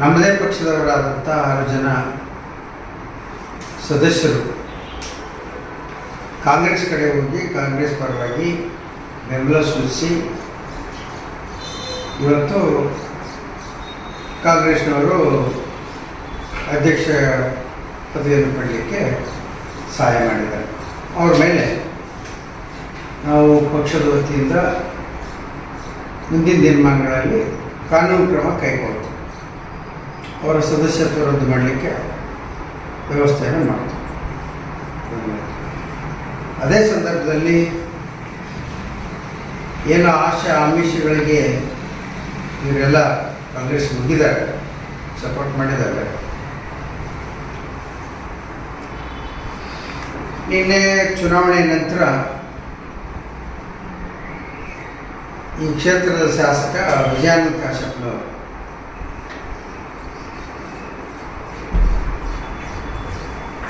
ನಮ್ಮದೇ ಪಕ್ಷದವರಾದಂಥ ಆರು ಜನ ಸದಸ್ಯರು. ಕಾಂಗ್ರೆಸ್ ಕಡೆ ಹೋಗಿ ಕಾಂಗ್ರೆಸ್ ಪರವಾಗಿ ಬೆಂಬಲ ಸೂಚಿಸಿ ಇವತ್ತು ಕಾಂಗ್ರೆಸ್ನವರು ಅಧ್ಯಕ್ಷ ಪದವಿಯನ್ನು ಪಡಲಿಕ್ಕೆ ಸಹಾಯ ಮಾಡಿದ್ದಾರೆ. ಅವ್ರ ಮೇಲೆ ನಾವು ಪಕ್ಷದ ವತಿಯಿಂದ ಮುಂದಿನ ದಿನಮಾನಗಳಲ್ಲಿ ಕಾನೂನು ಕ್ರಮ ಕೈಗೊಳ್ತೀವಿ ಅವರ ಸದಸ್ಯತ್ವ ರದ್ದು ಮಾಡಲಿಕ್ಕೆ ವ್ಯವಸ್ಥೆಯನ್ನು ಮಾಡ್ತೀವಿ ಅದೇ ಸಂದರ್ಭದಲ್ಲಿ ಏನು ಆಶಾ ಆಮಿಷಗಳಿಗೆ ಇವರೆಲ್ಲ ಕಾಂಗ್ರೆಸ್ ಮುಗಿದ್ದಾರೆ ಸಪೋರ್ಟ್ ಮಾಡಿದ್ದಾರೆ. ನಿನ್ನೆ ಚುನಾವಣೆ ನಂತರ ಈ ಕ್ಷೇತ್ರದ ಶಾಸಕ ವಿಜಯಾನಂದ ಕಾಶಪ್ಪನವರು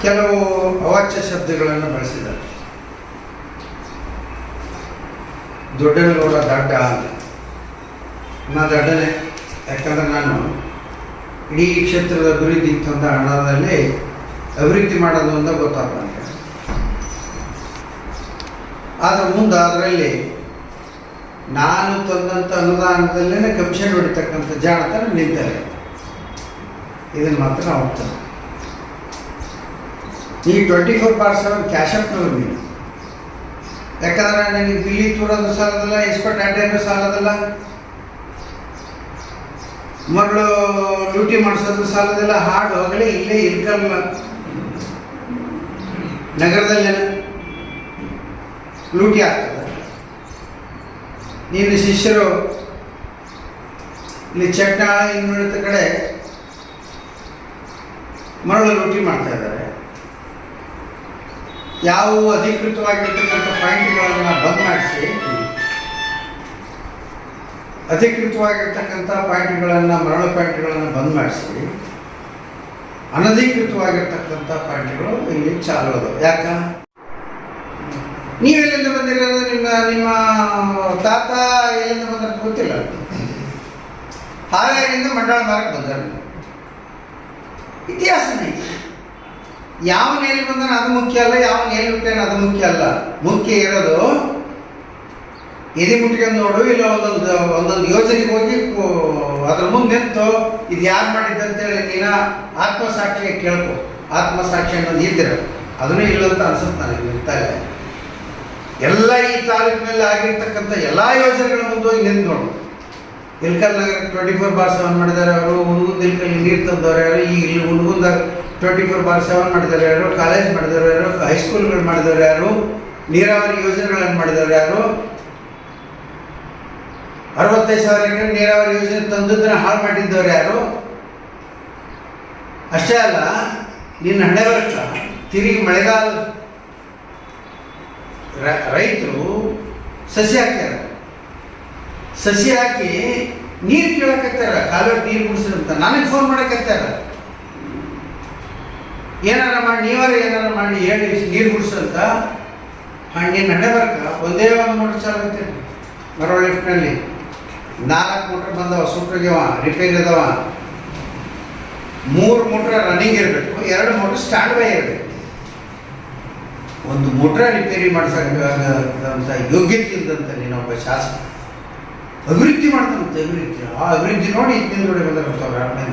ಕೆಲವು ಅವಾಚ್ಯ ಶಬ್ದಗಳನ್ನು ಬಳಸಿದ್ದಾರೆ. ದೊಡ್ಡನಗೌಡ ದಡ್ಡ ಅಂತ. ನಾ ದಡ್ಡನೆ, ಯಾಕಂದ್ರೆ ನಾನು ಇಡೀ ಕ್ಷೇತ್ರದ ಅಭಿವೃದ್ಧಿ ತಂದ ಹಣದಲ್ಲಿ ಅಭಿವೃದ್ಧಿ ಮಾಡೋದು ಅಂತ ಗೊತ್ತಾಗ ನನಗೆ ಆದರೆ ಮುಂದೆ ಅದರಲ್ಲಿ ನಾನು ತಂದಂಥ ಅನುದಾನದಲ್ಲೇ ಕಮಿಷನ್ ಹೊಡಿತಕ್ಕಂಥ ಜಾಣತನ ನಿಂತಾರೆ. ಇದನ್ನು ಮಾತ್ರ ನಾವು ಈ ಟ್ವೆಂಟಿ ಫೋರ್ ಬಾರ್ ಸೆವೆನ್ ಕ್ಯಾಶಪ್ನವ್ರು ನೀವು. ಯಾಕಂದ್ರೆ ನನಗೆ ಬಿಲ್ಲಿ ತೂರೋದು ಸಾಲದಲ್ಲ ಎಕ್ಸ್ಪರ್ಟ್ ಅಡ್ಡೆನೂ ಸಾಲದಲ್ಲ. ಮರಳು ಡ್ಯೂಟಿ ಮಾಡಿಸೋದು ಸಾಲದಲ್ಲ ಹಾಡು ಹೊಗಳಿ ಇಲ್ಲೇ ಇರ್ಕಲ್ಲ ನಗರದಲ್ಲೇನ. ಲೂಟಿ ಆಗ್ತದೆ. ನೀನು ಶಿಷ್ಯರು, ಇಲ್ಲಿ ಚಟ್ನಾಳ ಇನ್ನುಳಿದ ಕಡೆ ಮರಳು ಲೂಟಿ ಮಾಡ್ತಾ ಇದ್ದಾರೆ. ಯಾವ ಅಧಿಕೃತವಾಗಿರ್ತಕ್ಕಂಥ ಪಾಯಿಂಟ್ಗಳನ್ನು ಬಂದ್ ಮಾಡಿಸಿ, ಅಧಿಕೃತವಾಗಿರ್ತಕ್ಕಂಥ ಪಾಯಿಂಟ್ಗಳನ್ನು, ಮರಳು ಪಾಯಿಂಟ್ಗಳನ್ನು ಬಂದ್ ಮಾಡಿಸಿ, ಅನಧಿಕೃತವಾಗಿರ್ತಕ್ಕಂಥ ಪಾಯಿಂಟ್ಗಳು ಇಲ್ಲಿ ಚಾಲು ಅದಾವೆ ಯಾಕ? ನೀವೆಲ್ಲಿಂದ ಬಂದಿರೋದು ನಿಮ್ಮ ನಿಮ್ಮ ತಾತ ಎಲ್ಲಿಂದ ಬಂದ್ರೆ ಗೊತ್ತಿಲ್ಲ. ಹಾಗಾಗಿಂದ ಮಂಡಳ ಮಾರಕ್ಕೆ ಬಂದರು ಇತಿಹಾಸನೇ ಯಾವ ಎಲ್ಲಿ ಬಂದಾನ ಅದು ಮುಖ್ಯ ಅಲ್ಲ, ಯಾವ ಎಲ್ಲಿ ಹುಟ್ಟಾನ ಅದು ಮುಖ್ಯ ಅಲ್ಲ. ಮುಖ್ಯ ಇರೋದು, ಎದೆ ಮುಟ್ಕೊಂಡು ನೋಡು, ಇಲ್ಲ ಒಂದೊಂದು ಒಂದೊಂದು ಯೋಜನೆಗೆ ಹೋಗಿ ಅದ್ರ ಮುಂದೆ ನಿಂತು, ಇದು ಯಾರು ಮಾಡಿದ್ದಂತೇಳಿ ನೀನ ಆತ್ಮಸಾಕ್ಷಿಗೆ ಕೇಳ್ಕೊ. ಆತ್ಮಸಾಕ್ಷಿ ಅನ್ನೋದು ಇದ್ದಿರ ಅದನ್ನೂ ಇಲ್ಲ ಅಂತ ಅನ್ಸುತ್ತೆ ನನಗೆ ಇರ್ತಾ ಇದೆ ಎಲ್ಲ ಈ ತಾಲೂಕಿನಲ್ಲಿ ಆಗಿರ್ತಕ್ಕಂಥ ಎಲ್ಲ ಯೋಜನೆಗಳ ಮುಂದೆ ಹೋಗಿ ನಿಂತು ನೋಡು. ಇಲ್ಕಲ್ ನಗರ ಟ್ವೆಂಟಿ ಫೋರ್ ಬಾರ್ ಸೆವೆನ್ ಮಾಡಿದ್ದಾರೆ ಅವರು ಹುನಗುಂದ ಇಲ್ಕಲ್ಲಿ ನೀರು ತಂದವರು ಯಾರು, ಈಗ ಇಲ್ಲಿ Hungund twenty four bar seven ಮಾಡಿದ್ದಾರೆ ಯಾರು ಕಾಲೇಜ್ ಮಾಡಿದವರು ಯಾರು ಹೈಸ್ಕೂಲ್ಗಳು ಮಾಡಿದವರು ಯಾರು, ನೀರಾವರಿ ಯೋಜನೆಗಳನ್ನು ಮಾಡಿದವರು ಯಾರು. ಅರವತ್ತೈದು ಸಾವಿರ ನೀರಾವರಿ ಯೋಜನೆ ತಂದದ್ದನ್ನ ಹಾಳು ಮಾಡಿದ್ದವ್ರು ಯಾರು. ಅಷ್ಟೇ ಅಲ್ಲ, ನಿನ್ನ ಹಣೆ ಬರುತ್ತ? ತಿರುಗಿ ಮಳೆಗಾಲ ರೈತರು ಸಸಿ ಹಾಕ್ಯಾರ. ಸಸಿ ಹಾಕಿ ನೀರು ಕೇಳಕತ್ತಾರ ಕಾಲ ನೀರು ಬಿಡಿಸ್ರಂತ ನನಗೆ ಫೋನ್ ಮಾಡಕತ್ತಾರ. ಏನಾರ ಮಾಡಿ, ನೀವಾರ ಏನಾರ ಮಾಡಿ ಹೇಳಿ ನೀರು ಬಿಡಿಸಂತ ಹಣ್ಣಿ ನಡೆ ಬರಕ ಒಂದೇ ಒಂದು ಮೋಟರ್ ಚಾಲಕತ್ತೆ ಬರೋ ಲಿಫ್ಟ್ನಲ್ಲಿ ನಾಲ್ಕು ಮೋಟ್ರ್ ಬಂದವ, ಸುಟ್ಟಾಗ್ಯವ ರಿಪೇರಿ ಅದಾವ ಮೂರು ಮೋಟ್ರ್ ರನ್ನಿಂಗ್ ಇರಬೇಕು, ಎರಡು ಮೋಟ್ರ್ ಸ್ಟ್ಯಾಂಡ್ ಬೈ ಇರಬೇಕು. ಒಂದು ಮೋಟ್ರ ರಿಪೇರಿ ಮಾಡ್ಸಕ್ಕಂಥ ಯೋಗ್ಯತೆ ಇಲ್ಲದಂತ ನೀನೊಬ್ಬ ಶಾಸಕ ಅಭಿವೃದ್ಧಿ ಮಾಡ್ತಾನಂತೆ ಅಭಿವೃದ್ಧಿ. ಆ ಅಭಿವೃದ್ಧಿ ನೋಡಿ ಇತ್ತಿನ ಒಡೆ ಬಂದಾರ ಅಣ್ಣನ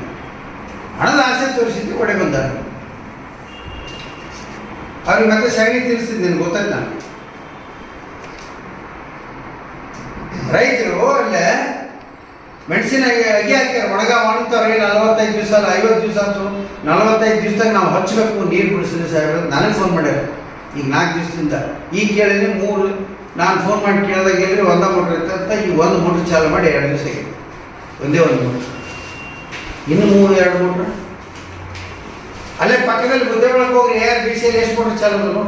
ಹಣದ ಆಸೆ ತೋರಿಸಿದ್ದು ಒಡೆ ಬಂದಾರ. ಅವ್ರಿಗೆ ಮತ್ತೆ ಸಗಣಿ ತಿನ್ನಿಸ್ತಿದ್ದು ನಿನ್ಗೆ ಗೊತ್ತಾಯ್ತು? ನಾನು ರೈತರು ಅಲ್ಲೇ ಮೆಣಸಿನ ಅಗಿ ಹಾಕ್ಯಾರ ಒಣಗ ಮಾಡ್ತಾರೆ ನಲವತ್ತೈದು ದಿವಸ ಅಲ್ಲ, ಐವತ್ತು ದಿವಸ ಆಯ್ತು, ನಲವತ್ತೈದು ದಿವಸದಾಗ ನಾವು ಹಚ್ಚಬೇಕು ನೀರು ಬಿಡಿಸಿದ್ರೆ ಸಾಹೇಬ್ರ ನನಗೆ ಫೋನ್ ಮಾಡ್ಯಾರ. ಈಗ ನಾಲ್ಕು ದಿವಸದಿಂದ ಈಗ ಕೇಳಿದ್ರೆ ಮೂರು, ನಾನು ಫೋನ್ ಮಾಡಿ ಕೇಳಿದಾಗ ಎಲ್ಲರಿ ಒಂದ ಮೋಟ್ರ್ ಅಂತ ಈಗ ಒಂದು ಮೋಟ್ರ್ ಚಾಲು ಮಾಡಿ ಎರಡು ದಿವಸ ಆಗಿದೆ. ಒಂದೇ ಒಂದು ಮೋಟ್ರ್ ಇನ್ನು ಮೂರು, ಎರಡು ಮೋಟ್ರ್ ಅಲ್ಲೇ ಪಕ್ಕದಲ್ಲಿ ಬುದ್ಧೆ ಹೋಗಿ ಯಾರು ಬಿ ಸಿ ಎಷ್ಟು ಮೋಟ್ರ್ ಚಾಲು ನೋಡ್ರಿ